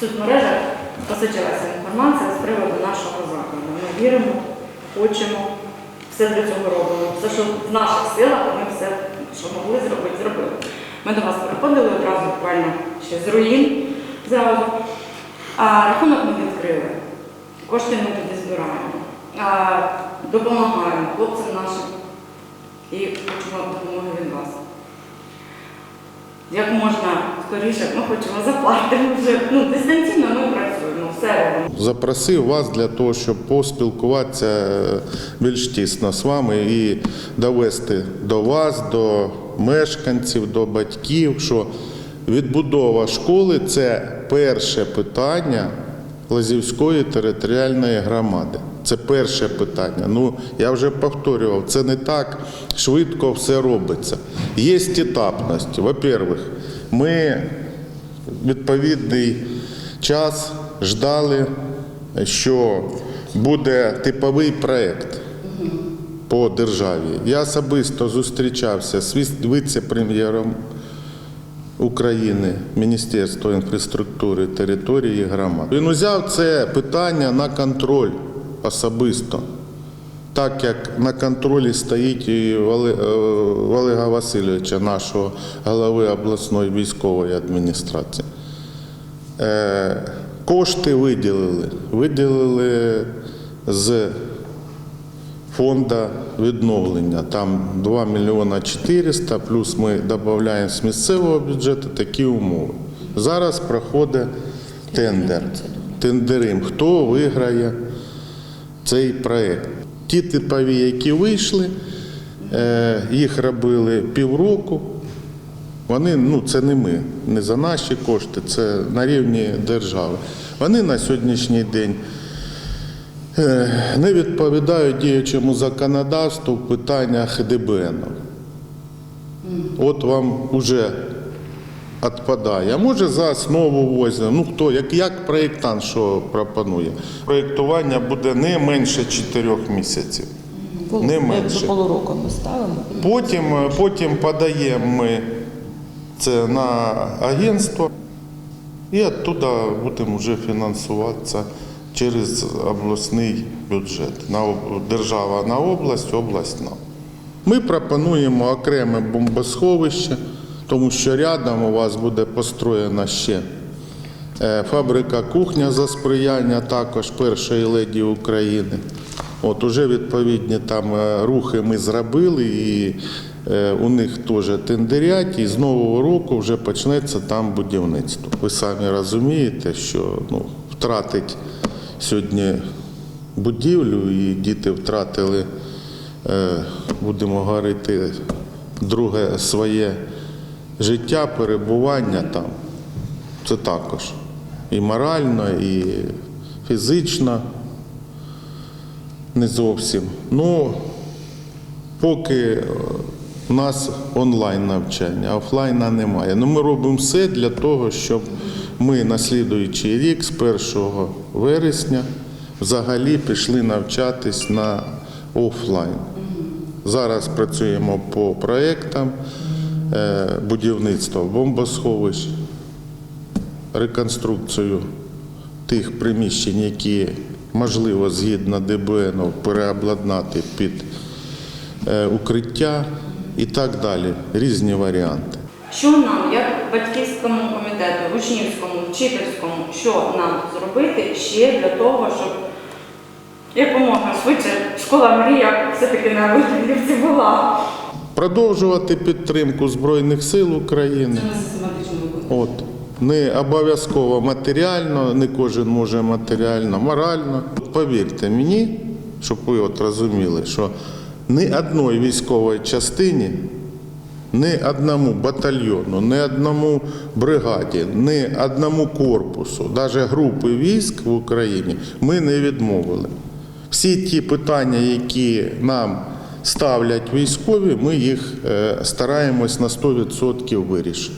в соцмережах посичилася інформація з приводу нашого закладу. Ми віримо, хочемо, все для цього робимо. Все, що в наших силах, ми все, що могли зробити, зробили. Ми до вас приходили одразу буквально ще з руїн зразу. А рахунок ми відкрили. Кошти ми тоді збираємо. А, допомагаємо хлопцям нашим і хочемо допомоги від вас. Як можна скоріше, ми хочемо заплатити. Ми вже ну, дистанційно ми працюємо, все робимо. Запросив вас для того, щоб поспілкуватися е, більш тісно з вами і довести до вас, до мешканців, до батьків, що відбудова школи це перше питання Лазівської територіальної громади. Це перше питання. Ну, я вже повторював, це не так швидко все робиться. Є етапність. Во-первых, ми відповідний час ждали, що буде типовий проєкт по державі. Я особисто зустрічався з віце-прем'єром України Міністерства інфраструктури, території і громад. Він узяв це питання на контроль особисто. Так як на контролі стоїть і Вали- е, Олега Васильовича, нашого голови обласної військової адміністрації. Е, Кошти виділили. Виділили з фонду відновлення. Там 2 мільйона 400, плюс ми додаємо з місцевого бюджету такі умови. Зараз проходить тендер. Тендерим, хто виграє цей проєкт. Ті типові, які вийшли, е, їх робили півроку. Вони, ну це не ми, не за наші кошти, це на рівні держави. Вони на сьогоднішній день не відповідають діючому законодавству в питаннях ДБН. От вам вже відпадає. А може за основу возьмемо. Ну хто, як, як проєктант, що пропонує? Проєктування буде не менше 4 місяців. Не менше. полуроку ми ставимо. Потім, потім подаємо ми це на агентство і оттуда будемо вже фінансуватися через обласний бюджет. Держава на область, область на. Ми пропонуємо окреме бомбосховище, тому що рядом у вас буде построєна ще Е, Фабрика кухня за сприяння також першої леді України. От уже відповідні там е, рухи ми зробили, і е, у них теж тендерять, і з нового року вже почнеться там будівництво. Ви самі розумієте, що ну, втратить сьогодні будівлю, і діти втратили, е, будемо говорити, друге своє життя, перебування там. Це також і морально, і фізично не зовсім. Ну, поки у нас онлайн навчання, офлайна немає. Ну, ми робимо все для того, щоб ми на слідуючий рік, з 1 вересня, взагалі пішли навчатись на офлайн. Зараз працюємо по проєктам е, будівництва бомбосховищ, реконструкцію тих приміщень, які можливо згідно ДБН переобладнати під е, укриття і так далі. Різні варіанти. Що нам, батьківському комітету, учнівському, вчительському, що нам зробити ще для того, щоб якомога швидше школа мрія все-таки на Виглядівці була. Продовжувати підтримку Збройних сил України. От. Не обов'язково матеріально, не кожен може матеріально, морально. Повірте мені, щоб ви от розуміли, що ні одної військової частині, ні одному батальйону, ні одному бригаді, ні одному корпусу, навіть групи військ в Україні ми не відмовили. Всі ті питання, які нам ставлять військові, ми їх е, стараємось на 100% вирішити.